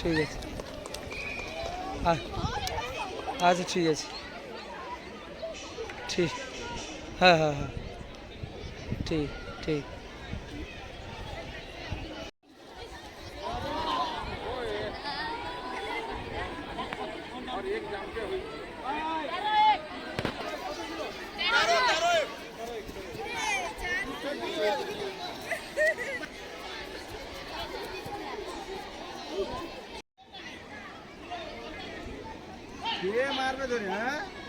ঠিক আছে। আচ্ছা ঠিক আছে। ঠিক হ্যাঁ হ্যাঁ হ্যাঁ। ঠিক ঠিক। हे मारलं धोनी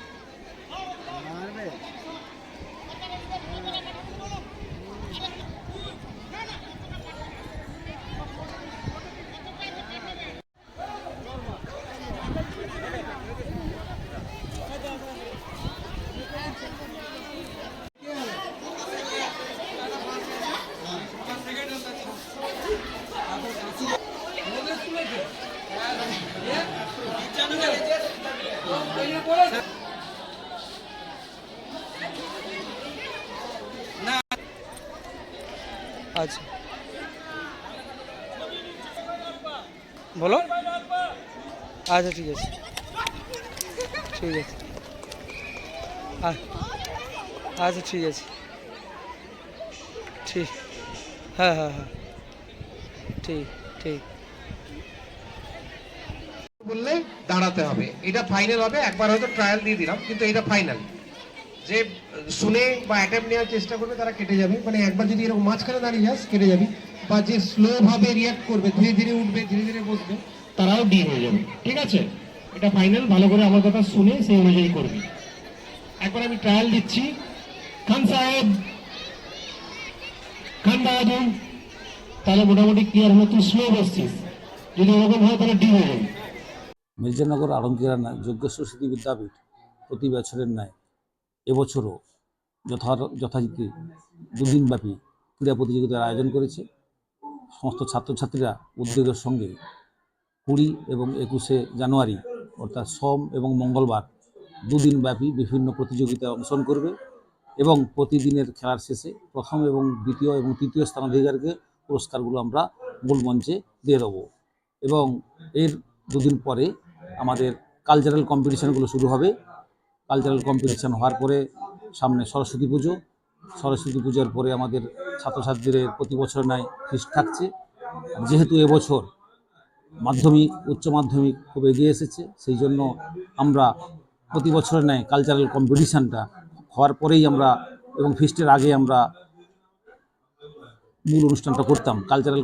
আচ্ছা। বলো? আচ্ছা ঠিক আছে। ঠিক আছে। আচ্ছা ঠিক আছে। ঠিক। হ্যাঁ হ্যাঁ হ্যাঁ। ঠিক ঠিক। বললে দাঁড়াতে হবে। এটা ফাইনাল হবে, একবার হয়তো ট্রায়াল দিয়ে দিলাম, কিন্তু এটা ফাইনাল যে শুনে বা অ্যাটেম্প নেওয়ার চেষ্টা করবে, তারা কেটে যাবে। মানে একবার যদি এরকম মাঝখানে দাঁড়িয়ে যাস, কেটে যাবে। বা যে স্লোভাবে রিয়াক্ট করবে, ধীরে ধীরে উঠবে, ধীরে ধীরে বসবে, তারাও ডি হয়ে যাবে। ঠিক আছে? এটা ফাইনাল ভালো করে আমার কথা শুনে সেই অনুযায়ী করবে। একবার আমি ট্রায়াল দিচ্ছি। খান সাহেব! খান বাহাদুর! তাহলে মোটামুটি ক্লিয়ার হলো? তুই স্লো বসছিস। যদি ওরকম হয়, তাহলে ডি হয়ে যাবে। মির্জানগর আলমগীরানা যজ্ঞেশ্বর স্মৃতি বিদ্যাপীঠ প্রতি বছরের ন্যায়। এবছরও যথা যথারীতি দুদিনব্যাপী ক্রীড়া প্রতিযোগিতার আয়োজন করেছে। সমস্ত ছাত্রছাত্রীরা উদ্যোগের সঙ্গে কুড়ি এবং একুশে জানুয়ারি অর্থাৎ সোম এবং মঙ্গলবার দুদিনব্যাপী বিভিন্ন প্রতিযোগিতায় অংশগ্রহণ করবে এবং প্রতিদিনের খেলার শেষে প্রথম এবং দ্বিতীয় এবং তৃতীয় স্থানাধিকারীকে পুরস্কারগুলো আমরা মূল মঞ্চে দিয়ে দেবো। এবং এর দুদিন পরে আমাদের কালচারাল কম্পিটিশানগুলো শুরু হবে। কালচারাল কম্পিটিশান হওয়ার পরে সামনে সরস্বতী পুজো। সরস্বতী পুজোর পরে আমাদের ছাত্রছাত্রীদের প্রতি বছর নয় ফিস্ট থাকছে। যেহেতু এবছর মাধ্যমিক, উচ্চ মাধ্যমিক খুব এগিয়ে এসেছে, সেই জন্য আমরা প্রতি বছরের ন্যায় কালচারাল কম্পিটিশানটা হওয়ার পরেই আমরা এবং ফিস্টের আগে আমরা মূল অনুষ্ঠানটা করতাম। কালচারাল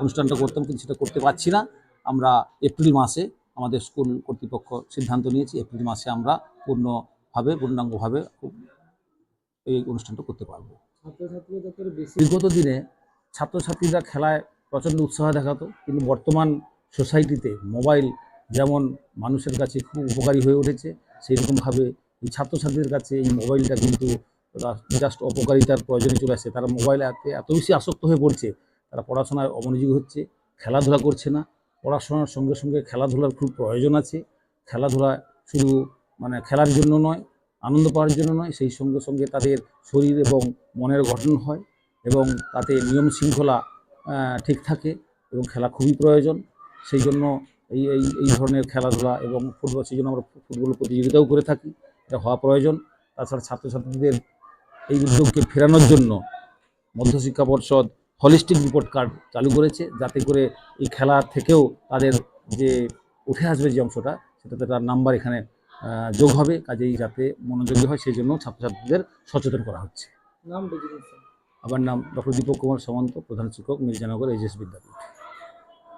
অনুষ্ঠানটা করতাম, কিন্তু সেটা করতে পারছি না। আমরা এপ্রিল মাসে আমাদের স্কুল কর্তৃপক্ষ সিদ্ধান্ত নিয়েছি, এপ্রিল মাসে আমরা পূর্ণভাবে, পূর্ণাঙ্গভাবে এই অনুষ্ঠানটা করতে পারব। বিগত দিনে ছাত্রছাত্রীরা খেলায় প্রচণ্ড উৎসাহ দেখাতো, কিন্তু বর্তমান সোসাইটিতে মোবাইল যেমন মানুষের কাছে খুব উপকারী হয়ে উঠেছে সেই রকমভাবে এই ছাত্রছাত্রীদের কাছে এই মোবাইলটা কিন্তু জাস্ট অপকারিতার প্রয়োজনে চলে আসছে। তারা মোবাইলে এত- এত বেশি আসক্ত হয়ে পড়ছে, তারা পড়াশোনায় অমনোযোগী হচ্ছে, খেলাধুলা করছে না। পড়াশোনার সঙ্গে সঙ্গে খেলাধুলার খুব প্রয়োজন আছে। খেলাধুলা শুধু মানে খেলার জন্য নয়, আনন্দ পাওয়ার জন্য নয়, সেই সঙ্গে সঙ্গে তাদের শরীর এবং মনের গঠন হয় এবং তাতে নিয়ম শৃঙ্খলা ঠিক থাকে এবং খেলা খুবই প্রয়োজন। সেই জন্য এই এই এই ধরনের খেলাধুলা এবং ফুটবল, সেই জন্য আমরা ফুটবল প্রতিযোগিতাও করে থাকি, এটা হওয়া প্রয়োজন। তাছাড়া ছাত্রছাত্রীদের এই উদ্যোগকে ফেরানোর জন্য মধ্যশিক্ষা পর্ষদ হলিস্টিক রিপোর্ট কার্ড চালু করেছে যাতে করে এই খেলা থেকেও তাদের যে উঠে আসবে যে অংশটা সেটাতে তার নাম্বার এখানে যোগ হবে। কাজেই যাতে মনোযোগী হয় সেই জন্য ছাত্রছাত্রীদের সচেতন করা হচ্ছে। আমার নাম ডক্টর দীপক কুমার সামন্ত প্রধান শিক্ষক মির্জানগর এইচএস বিদ্যাপীঠ।